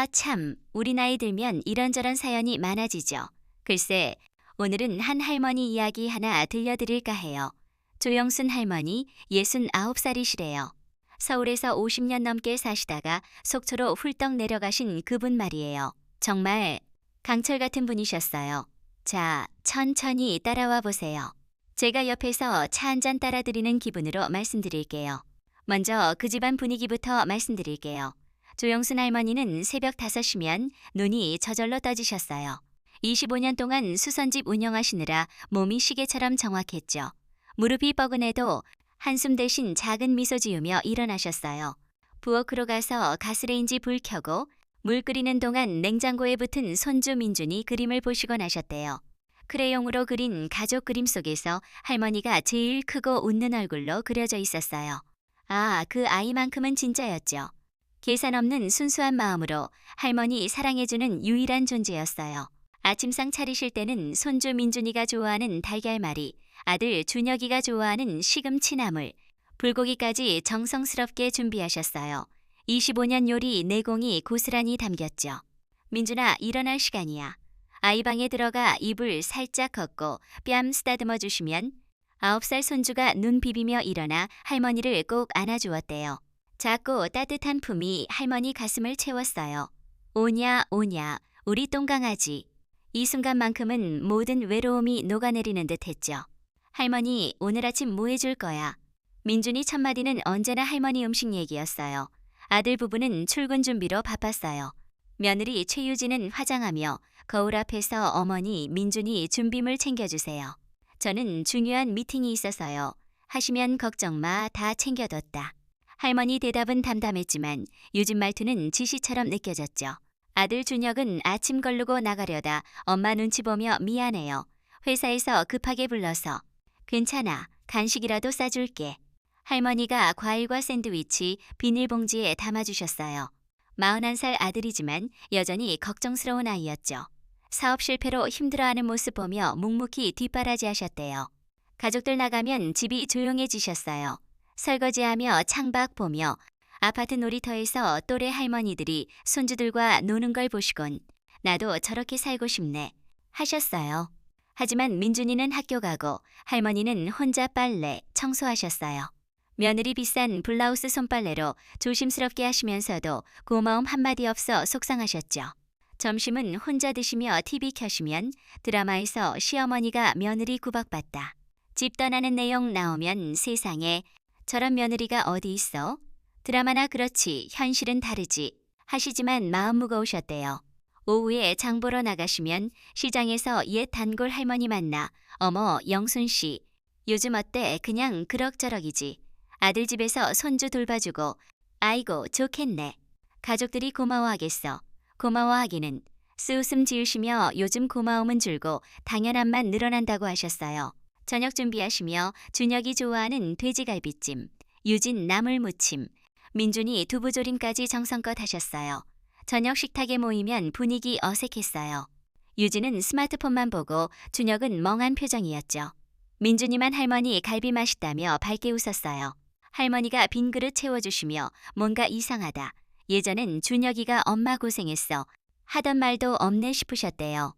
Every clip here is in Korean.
아, 참, 우리 나이 들면 이런저런 사연이 많아지죠. 글쎄, 오늘은 한 할머니 이야기 하나 들려드릴까 해요. 조영순 할머니 69살이시래요. 서울에서 50년 넘게 사시다가 속초로 훌떡 내려가신 그분 말이에요. 정말 강철 같은 분이셨어요. 자, 천천히 따라와 보세요. 제가 옆에서 차 한 잔 따라 드리는 기분으로 말씀드릴게요. 먼저 그 집안 분위기부터 말씀드릴게요. 조영순 할머니는 새벽 5시면 눈이 저절로 떠지셨어요. 25년 동안 수선집 운영하시느라 몸이 시계처럼 정확했죠. 무릎이 뻐근해도 한숨 대신 작은 미소 지으며 일어나셨어요. 부엌으로 가서 가스레인지 불 켜고 물 끓이는 동안 냉장고에 붙은 손주 민준이 그림을 보시곤 하셨대요. 크레용으로 그린 가족 그림 속에서 할머니가 제일 크고 웃는 얼굴로 그려져 있었어요. 아, 그 아이만큼은 진짜였죠. 계산 없는 순수한 마음으로 할머니 사랑해주는 유일한 존재였어요. 아침상 차리실 때는 손주 민준이가 좋아하는 달걀말이, 아들 준혁이가 좋아하는 시금치 나물, 불고기까지 정성스럽게 준비하셨어요. 25년 요리 내공이 고스란히 담겼죠. 민준아, 일어날 시간이야. 아이 방에 들어가 이불 살짝 걷고 뺨 쓰다듬어 주시면 9살 손주가 눈 비비며 일어나 할머니를 꼭 안아주었대요. 작고 따뜻한 품이 할머니 가슴을 채웠어요. 오냐 오냐 우리 똥강아지. 이 순간만큼은 모든 외로움이 녹아내리는 듯 했죠. 할머니 오늘 아침 뭐 해줄 거야? 민준이 첫마디는 언제나 할머니 음식 얘기였어요. 아들 부부는 출근 준비로 바빴어요. 며느리 최유진은 화장하며 거울 앞에서 어머니 민준이 준비물 챙겨주세요. 저는 중요한 미팅이 있어서요. 하시면 걱정 마, 다 챙겨뒀다. 할머니 대답은 담담했지만 유진 말투는 지시처럼 느껴졌죠. 아들 준혁은 아침 걸르고 나가려다 엄마 눈치 보며 미안해요. 회사에서 급하게 불러서. 괜찮아. 간식이라도 싸줄게. 할머니가 과일과 샌드위치 비닐봉지에 담아주셨어요. 41살 아들이지만 여전히 걱정스러운 아이였죠. 사업 실패로 힘들어하는 모습 보며 묵묵히 뒷바라지 하셨대요. 가족들 나가면 집이 조용해지셨어요. 설거지하며 창밖 보며 아파트 놀이터에서 또래 할머니들이 손주들과 노는 걸 보시곤 나도 저렇게 살고 싶네 하셨어요. 하지만 민준이는 학교 가고 할머니는 혼자 빨래, 청소하셨어요. 며느리 비싼 블라우스 손빨래로 조심스럽게 하시면서도 고마움 한마디 없어 속상하셨죠. 점심은 혼자 드시며 TV 켜시면 드라마에서 시어머니가 며느리 구박받다. 집 떠나는 내용 나오면 세상에 저런 며느리가 어디 있어? 드라마나 그렇지. 현실은 다르지. 하시지만 마음 무거우셨대요. 오후에 장 보러 나가시면 시장에서 옛 단골 할머니 만나 어머 영순 씨. 요즘 어때? 그냥 그럭저럭이지. 아들 집에서 손주 돌봐주고 아이고 좋겠네. 가족들이 고마워하겠어. 고마워하기는. 쓰웃음 지으시며 요즘 고마움은 줄고 당연함만 늘어난다고 하셨어요. 저녁 준비하시며 준혁이 좋아하는 돼지갈비찜, 유진 나물무침, 민준이 두부조림까지 정성껏 하셨어요. 저녁 식탁에 모이면 분위기 어색했어요. 유진은 스마트폰만 보고 준혁은 멍한 표정이었죠. 민준이만 할머니 갈비 맛있다며 밝게 웃었어요. 할머니가 빈 그릇 채워주시며 뭔가 이상하다. 예전엔 준혁이가 엄마 고생했어. 하던 말도 없네 싶으셨대요.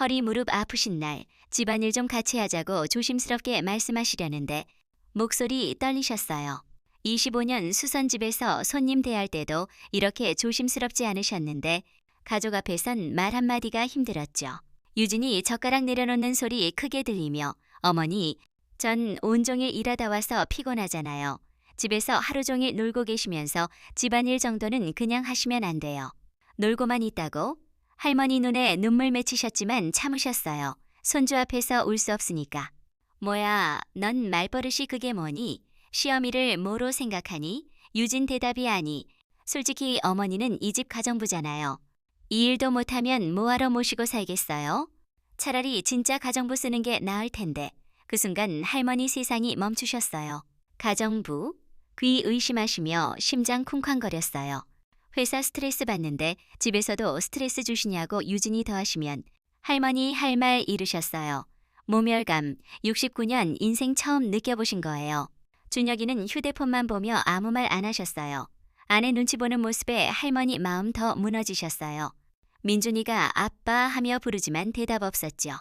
허리 무릎 아프신 날 집안일 좀 같이 하자고 조심스럽게 말씀하시려는데 목소리 떨리셨어요. 25년 수선집에서 손님 대할 때도 이렇게 조심스럽지 않으셨는데 가족 앞에선 말 한마디가 힘들었죠. 유진이 젓가락 내려놓는 소리 크게 들리며 어머니 전 온종일 일하다 와서 피곤하잖아요. 집에서 하루 종일 놀고 계시면서 집안일 정도는 그냥 하시면 안 돼요. 놀고만 있다고? 할머니 눈에 눈물 맺히셨지만 참으셨어요. 손주 앞에서 울 수 없으니까. 뭐야, 넌 말버릇이 그게 뭐니? 시어미를 뭐로 생각하니? 유진 대답이 아니. 솔직히 어머니는 이 집 가정부잖아요. 이 일도 못하면 뭐하러 모시고 살겠어요? 차라리 진짜 가정부 쓰는 게 나을 텐데. 그 순간 할머니 세상이 멈추셨어요. 가정부? 귀 의심하시며 심장 쿵쾅거렸어요. 회사 스트레스 받는데 집에서도 스트레스 주시냐고 유진이 더하시면 할머니 할말 잃으셨어요. 모멸감, 69년 인생 처음 느껴보신 거예요. 준혁이는 휴대폰만 보며 아무 말 안 하셨어요. 아내 눈치 보는 모습에 할머니 마음 더 무너지셨어요. 민준이가 아빠 하며 부르지만 대답 없었죠.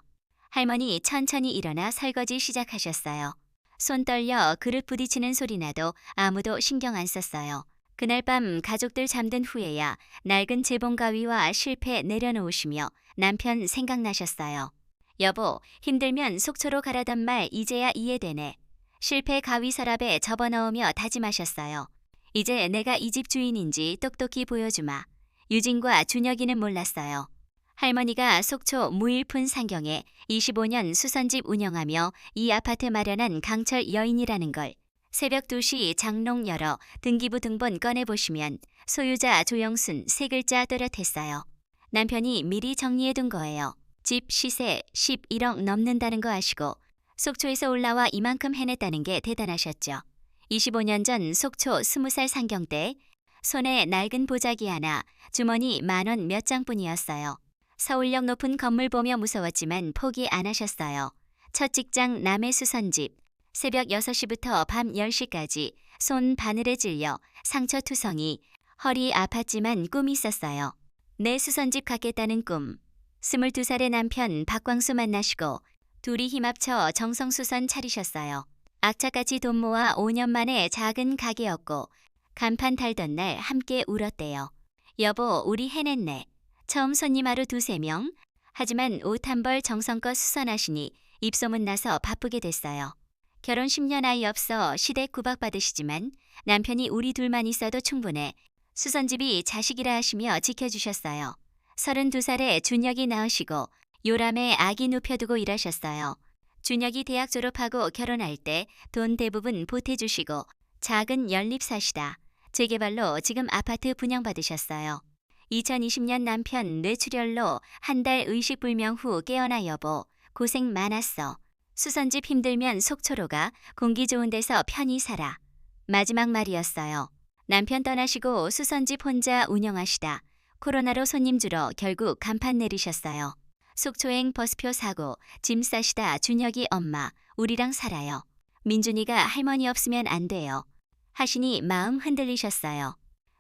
할머니 천천히 일어나 설거지 시작하셨어요. 손 떨려 그릇 부딪히는 소리 나도 아무도 신경 안 썼어요. 그날 밤 가족들 잠든 후에야 낡은 재봉 가위와 실패 내려놓으시며 남편 생각나셨어요. 여보, 힘들면 속초로 가라던 말 이제야 이해되네. 실패 가위 서랍에 접어넣으며 다짐하셨어요. 이제 내가 이 집 주인인지 똑똑히 보여주마. 유진과 준혁이는 몰랐어요. 할머니가 속초 무일푼 상경에 25년 수선집 운영하며 이 아파트 마련한 강철 여인이라는 걸 새벽 2시 장롱 열어 등기부 등본 꺼내보시면 소유자 조영순 세 글자 또렷했어요. 남편이 미리 정리해둔 거예요. 집 시세 11억 넘는다는 거 아시고 속초에서 올라와 이만큼 해냈다는 게 대단하셨죠. 25년 전 속초 20살 상경 때 손에 낡은 보자기 하나, 주머니 만 원 몇 장뿐이었어요. 서울역 높은 건물 보며 무서웠지만 포기 안 하셨어요. 첫 직장 남해 수선집. 새벽 6시부터 밤 10시까지 손 바늘에 찔려 상처 투성이 허리 아팠지만 꿈이 있었어요. 내 수선집 갖겠다는 꿈. 22살의 남편 박광수 만나시고 둘이 힘합쳐 정성수선 차리셨어요. 악착같이 돈 모아 5년 만에 작은 가게였고 간판 달던 날 함께 울었대요. 여보, 우리 해냈네. 처음 손님 하루 두세 명. 하지만 옷 한 벌 정성껏 수선하시니 입소문 나서 바쁘게 됐어요. 결혼 10년 아이 없어 시댁 구박받으시지만 남편이 우리 둘만 있어도 충분해. 수선집이 자식이라 하시며 지켜주셨어요. 32살에 준혁이 낳으시고 요람에 아기 눕혀두고 일하셨어요. 준혁이 대학 졸업하고 결혼할 때 돈 대부분 보태주시고 작은 연립사시다. 재개발로 지금 아파트 분양받으셨어요. 2020년 남편 뇌출혈로 한 달 의식불명 후 깨어나 여보 고생 많았어. 수선집 힘들면 속초로 가 공기 좋은 데서 편히 살아. 마지막 말이었어요. 남편 떠나시고 수선집 혼자 운영하시다. 코로나로 손님 줄어 결국 간판 내리셨어요. 속초행 버스표 사고, 짐 싸시다 준혁이 엄마, 우리랑 살아요. 민준이가 할머니 없으면 안 돼요. 하시니 마음 흔들리셨어요.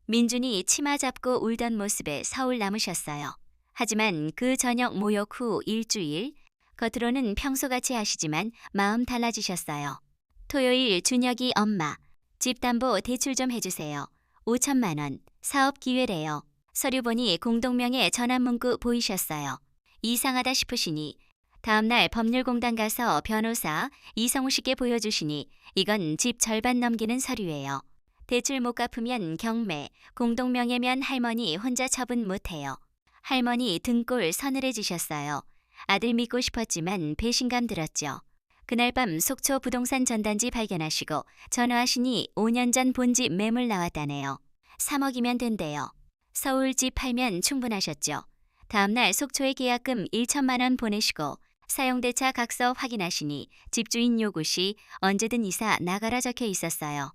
민준이 치마 잡고 울던 모습에 서울 남으셨어요. 하지만 그 저녁 모욕 후 일주일, 겉으로는 평소같이 하시지만 마음 달라지셨어요. 토요일 준혁이 엄마, 집담보 대출 좀 해주세요. 5천만 원, 사업 기회래요. 서류 보니 공동명의 전환 문구 보이셨어요. 이상하다 싶으시니 다음날 법률공단 가서 변호사 이성우 씨께 보여주시니 이건 집 절반 넘기는 서류예요. 대출 못 갚으면 경매, 공동명예면 할머니 혼자 처분 못해요. 할머니 등골 서늘해지셨어요. 아들 믿고 싶었지만 배신감 들었죠. 그날 밤 속초 부동산 전단지 발견하시고 전화하시니 5년 전 본집 매물 나왔다네요. 3억이면 된대요. 서울 집 팔면 충분하셨죠. 다음날 속초에 계약금 1천만 원 보내시고 사용대차 각서 확인하시니 집주인 요구 시 언제든 이사 나가라 적혀 있었어요.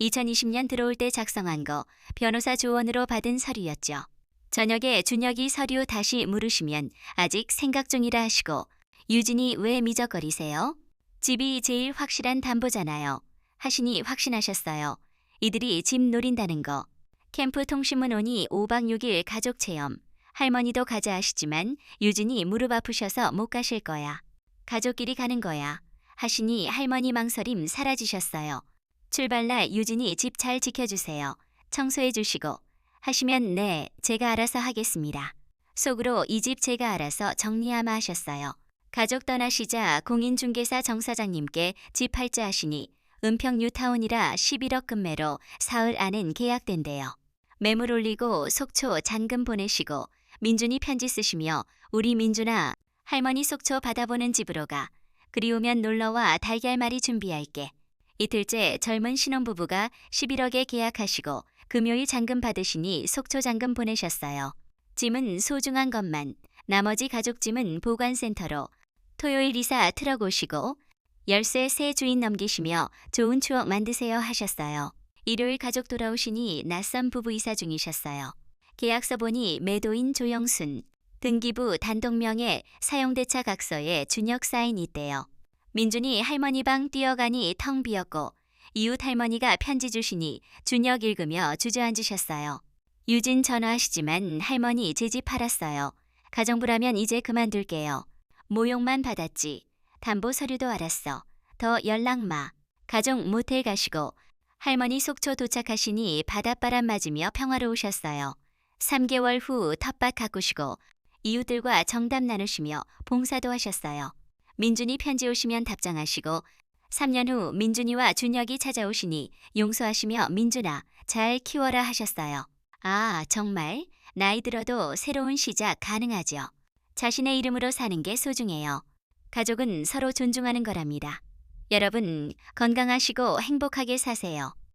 2020년 들어올 때 작성한 거 변호사 조언으로 받은 서류였죠. 저녁에 준혁이 서류 다시 물으시면 아직 생각 중이라 하시고 유진이 왜 미적거리세요? 집이 제일 확실한 담보잖아요. 하시니 확신하셨어요. 이들이 집 노린다는 거. 캠프 통신문 오니 5박 6일 가족 체험. 할머니도 가자 하시지만 유진이 무릎 아프셔서 못 가실 거야. 가족끼리 가는 거야. 하시니 할머니 망설임 사라지셨어요. 출발날 유진이 집 잘 지켜주세요. 청소해 주시고 하시면 네, 제가 알아서 하겠습니다. 속으로 이 집 제가 알아서 정리하마 하셨어요. 가족 떠나시자 공인중개사 정 사장님께 집 팔자 하시니 은평 뉴타운이라 11억 금매로 사흘 안엔 계약된대요. 매물 올리고 속초 잔금 보내시고 민준이 편지 쓰시며 우리 민준아 할머니 속초 받아보는 집으로 가. 그리우면 놀러와 달걀말이 준비할게. 이틀째 젊은 신혼부부가 11억에 계약하시고 금요일 잔금 받으시니 속초 잔금 보내셨어요. 짐은 소중한 것만, 나머지 가족 짐은 보관센터로 토요일 이사 트럭 오시고 열쇠 새 주인 넘기시며 좋은 추억 만드세요 하셨어요. 일요일 가족 돌아오시니 낯선 부부 이사 중이셨어요. 계약서 보니 매도인 조영순, 등기부 단독명의 사용대차 각서에 준혁 사인이 있대요. 민준이 할머니 방 뛰어가니 텅 비었고 이웃 할머니가 편지 주시니 준혁 읽으며 주저앉으셨어요. 유진 전화하시지만 할머니 제 집 팔았어요. 가정부라면 이제 그만둘게요. 모욕만 받았지. 담보 서류도 알았어. 더 연락 마. 가족 모텔 가시고 할머니 속초 도착하시니 바닷바람 맞으며 평화로우셨어요. 3개월 후 텃밭 가꾸시고 이웃들과 정담 나누시며 봉사도 하셨어요. 민준이 편지 오시면 답장하시고 3년 후 민준이와 준혁이 찾아오시니 용서하시며 민준아 잘 키워라 하셨어요. 아 정말 나이 들어도 새로운 시작 가능하죠. 자신의 이름으로 사는 게 소중해요. 가족은 서로 존중하는 거랍니다. 여러분 건강하시고 행복하게 사세요.